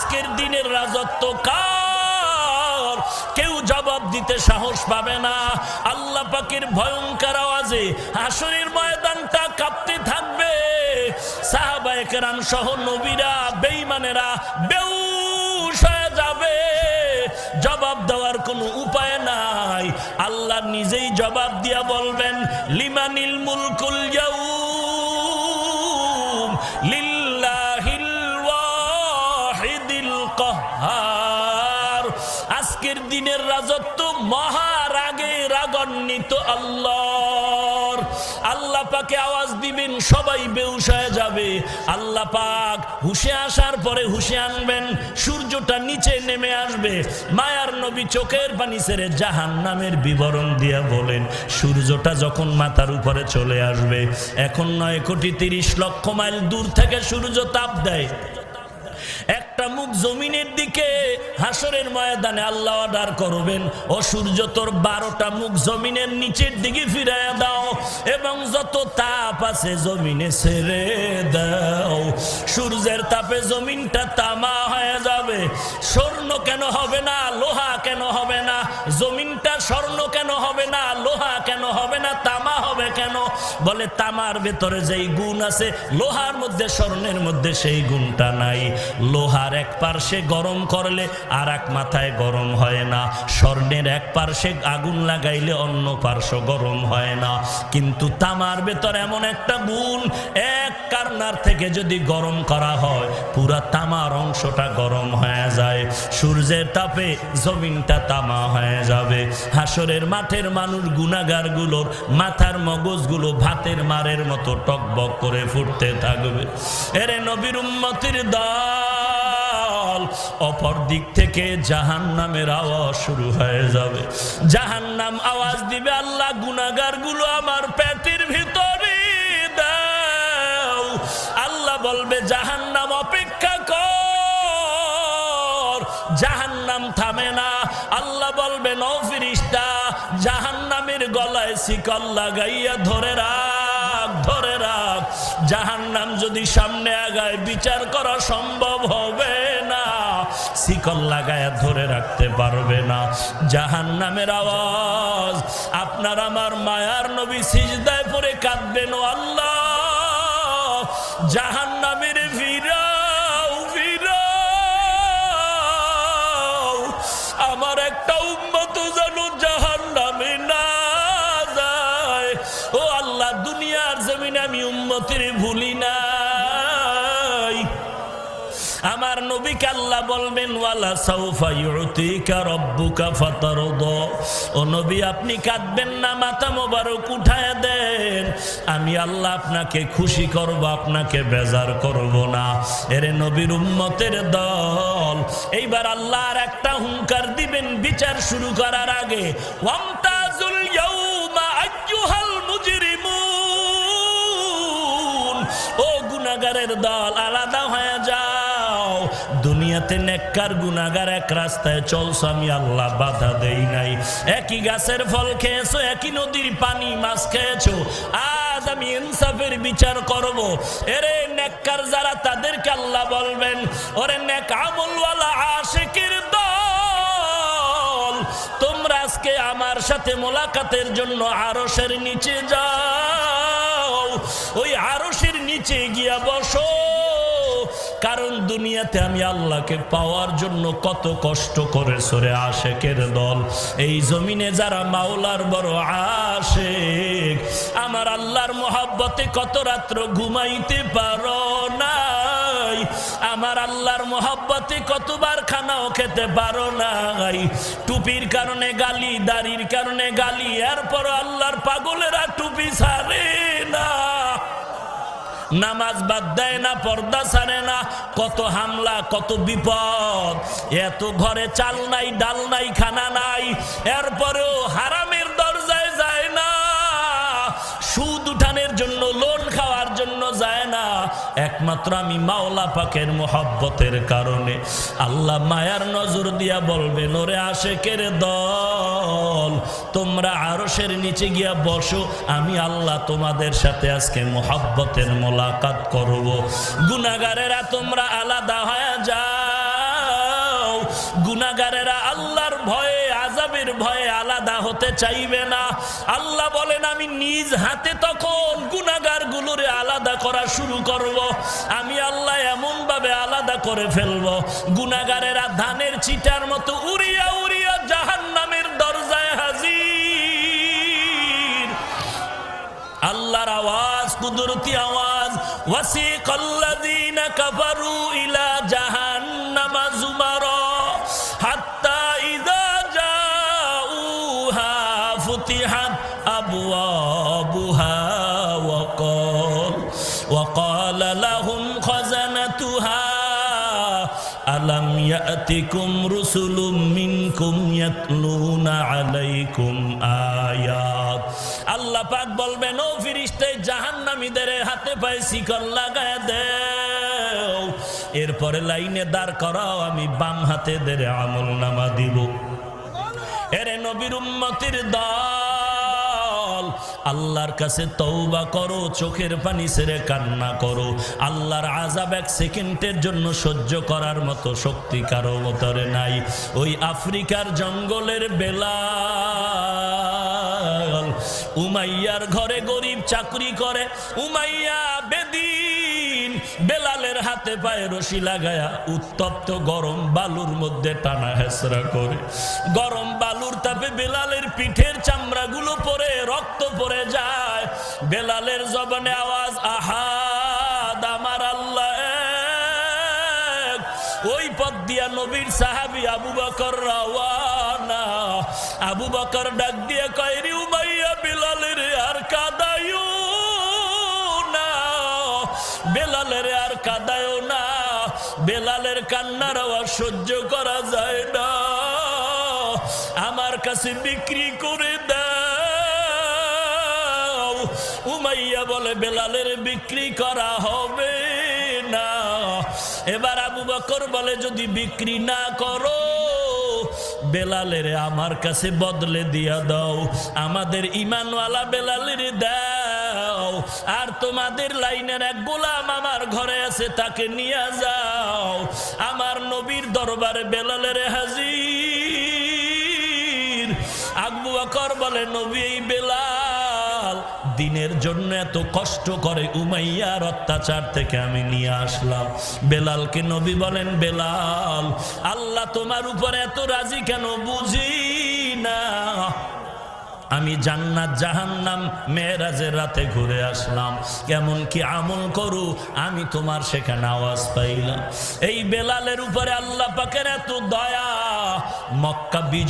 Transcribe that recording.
আজকের দিনের রাজত্ব কার? কেউ জবাব দিতে সাহস পাবে না। আল্লাহ পাকের ভয়ঙ্কর আওয়াজে হাসরের ময়দানটা কাঁপতে থাকবে। সাহাবায়ে কেরাম সহ নবীরা হয়ে যাবে। জবাব দেওয়ার কোনো উপায় নাই। আল্লাহ নিজেই জবাব দিয়া বলবেন, লিমানিল মুলকুল ইয়াউম দিনের রাজত্ব মহারাগে রাগান্বিত আল্লাহর। আল্লাহ পাকে আওয়াজ দিবেন, সবাই বেউস হয়ে যাবে। আল্লাহ পাক হুশে আসার পরে হুশে আনবেন, সূর্যটা নিচে নেমে আসবে। মায়ার নবী চোখের পানি ছেড়ে জাহান নামের বিবরণ দিয়া বলেন, সূর্যটা যখন মাথার উপরে চলে আসবে, এখন নয় কোটি তিরিশ লক্ষ মাইল দূর থেকে সূর্য তাপ দেয়। একটা মুখ জমিনের দিকে, হাসরের ময়দানে আল্লাহ অর্ডার করবেন, ও সূর্য, তোর বারোটা মুখ জমিনের নিচের দিকে ফিরাইয়া দাও এবং যত তাপ আছে জমিনে ছেড়ে দাও। সূর্যের তাপে জমিনটা তামা হয়ে যাবে। স্বর্ণ কেন হবে না, লোহা কেন হবে না? জমিনটা স্বর্ণ কেন হবে না, লোহা কেন হবে না, তামা হবে কেন? বলে, তামার ভেতরে যেই গুণ আছে, লোহার মধ্যে, স্বর্ণের মধ্যে সেই গুণটা নাই। লোহার এক পার্শ্বে গরম করলে আর এক মাথায় গরম হয় না। স্বর্ণের এক পার্শ্বে আগুন লাগাইলে অন্য পার্শ্ব গরম হয় না। কিন্তু তামার ভেতর এমন একটা গুণ, এক কারনার থেকে যদি গরম করা হয়, পুরা তামার অংশটা গরম হয়ে যায়। সূর্যের তাপে জমিনটা তামা হয়ে যাবে। হাসরের মাঠের মানুষ গুনাগারগুলোর মাথার মগজগুলো ভাতের মারের মতো টকবক করে ফুটতে থাকবে। এরে নবীর উম্মতির দল, অপর দিক থেকে জাহান নামের আওয়াজ শুরু হয়ে যাবে। জাহান নাম আওয়াজ দিবে, আল্লাহ গুনাগারগুলো আমার পেটের ভিতরে দাও। আল্লাহ বলবে জাহান নাম অপেক্ষা কর জাহান নাম থামে না। আল্লাহ বলবে নৌ শিকল লাগাইয়া, ধরে রাখ ধরে রাখ। জাহান নাম যদি সামনে আগায়, বিচার করা সম্ভব হবে না। শিকল লাগায়া ধরে রাখতে পারবে না। জাহান নামের আওয়াজ, আপনার আমার মায়ার নবী সিজদায় পরে কাঁদবেন, ও আল্লাহ। জাহান আমি উম্মতের ভুলি নাই। আমার নবীকে আল্লাহ বলবেন, ওয়ালা সাউফা রব্বুকা ফাতারদ। ও নবী, আপনি কাঁদবেন না, মাথা মোবারক উঠায় দেন। আমি আল্লাহ আপনাকে খুশি করব, আপনাকে বেজার করব না। এরে নবীর উম্মতের দল। এইবার আল্লাহর একটা হুঙ্কার দিবেন, বিচার শুরু করার আগে। ওয়ামতাজুল গুনাগারের দল আলাদা হয়ে যাও। দুনিয়াতে নেককার গুনাগার এক রাস্তায় চলছো, আমি আল্লাহ বাধা দেই নাই। একই গাছের ফল খেয়েছো, একই নদীর পানি মাছ খেয়েছো। আজ আমি ইনসাফের বিচার করব। এরে নেককার যারা, তাদেরকে আল্লাহ বলবেন, ওরে নেক আমলওয়ালা আশিকের দল, তোমরা আজকে আমার সাথে মোলাকাতের জন্য আরশের নিচে যাও। ওই আরশের নিচে গিয়া বসো। কারণ দুনিয়াতে আমি আল্লাহকে পাওয়ার জন্য কত কষ্ট করে সরে আশেকের দল। এই জমিনে যারা মাওলার বড় আশেক, আমার আল্লাহর মোহাব্বতে কত রাত্র ঘুমাইতে পারো নাই। আমার আল্লাহর মোহাব্বতে কতবার খানাও খেতে পারো নাই। টুপির কারণে গালি, দাড়ির কারণে গালি এরপর আল্লাহর পাগলেরা টুপি ছাড়ে না। নামাজ বাদ দেয় না, পর্দা ছাড়ে না। কত হামলা, কত বিপদ। এত ঘরে চাল নাই, ডাল নাই, খানা নাই। এরপরেও হারামের একমাত্র আমি মাওলা পাকের মোহাব্বতের কারণে। আল্লাহ মায়ার নজর দিয়া বলবে, নরে আসে কেরে দল, তোমরা আরশের নিচে গিয়া বসো, আমি আল্লাহ তোমাদের সাথে আজকে মোহাব্বতের মোলাকাত করব। গুনাগারেরা তোমরা আলাদা হয়ে যাও। আল্লাহর ভয়ে আজাবের ভয়ে আলাদা হতে চাইবে না। আল্লাহ বলেন, আমি নিজ হাতে তখন গুলোরে আলাদা করা শুরু করব। আমি আল্লাহ আলাদা করে ফেলব। ধানের চিটার মতো উড়িয়া উড়িয়া জাহান নামের দরজায় হাজির। আল্লাহর আওয়াজ, কুদরতি আওয়াজ ওয়াসি ওয়াসিকাল্লাযীনা কাফারু ইলা জাহান্নামা আবওয়াবুহা ওয়া ক্বাল ওয়া ক্বালা লাহুম খাজানাতুহা ألم يأتكم رسل منكم يتلون عليكم آيات আল্লাহ পাক বলবেন ও ফিরিস্তে জাহান্নামীদের হাতে পায়ে শিকল লাগায় দেও এরপরে লাইনে দাঁড় করাও আমি বাম হাতে দের আমল নামা দিব এরে নবীর উম্মতির দল আল্লাহর কাছে তৌবা করো, চোখের পানি ছেড়ে কান্না করো। আল্লাহর আজাব এক সেকেন্ডের জন্য সহ্য করার মতো শক্তি কারও মতরে নাই। ওই আফ্রিকার জঙ্গলের বেলাল, উমাইয়ার ঘরে গরিব চাকরি করে। উমাইয়া বেদিন বেলালের হাতে পায়ে রশি লাগায়া উত্তপ্ত গরম বালুর মধ্যে টানা হেসরা করে। গরম বালুর তাপে বেলালের পিঠের চামড়াগুলো পরে রক্ত পড়ে যায়। বেলালের জবানে আওয়াজ আহাদ আমার আল্লাহ! ওই পথ দিয়া নবীর সাহাবি আবু বকর রওয়ানা। আবু বকর ডাক দিয়ে কয়রি উমাইয়া, বেলালের আর কাদায়ু না, বেলালের আর কাদায়ও না, বেলালের কান্নার আওয়াজ সহ্য করা যায় না। কাছে বিক্রি করে দাও। উমাইয়া বলে, বেলালের বিক্রি করা হবে না। এবার আবু বকর বলে, যদি বিক্রি না করো, বেলালের আমার কাছে বদলে দিয়া দাও। আমাদের ইমানওয়ালা বেলালের দাও। আর তোমাদের লাইনের এক গোলাম আমার ঘরে আছে, তাকে নিয়ে যাও। আমার নবীর দরবারে বেলালের হাজির আবু বকর বলে, নবী বেলাল, দিনের জন্য এত কষ্ট করে উমাইয়ার অত্যাচার থেকে আমি নিয়ে আসলাম। বেলালকে নবী বলেন, বেলাল, আল্লাহ তোমার উপর এত রাজি কেন? বুঝি না। আমি জান্নাত, জাহান্নাম, মেয়েরাজের রাতে ঘুরে আসলাম। কেমন কি আমল করু, আমি তোমার সেখানে আওয়াজ পাইলাম। এই বেলালের উপরে আল্লাহ পাকের এত দয়া, মক্কা বিজয়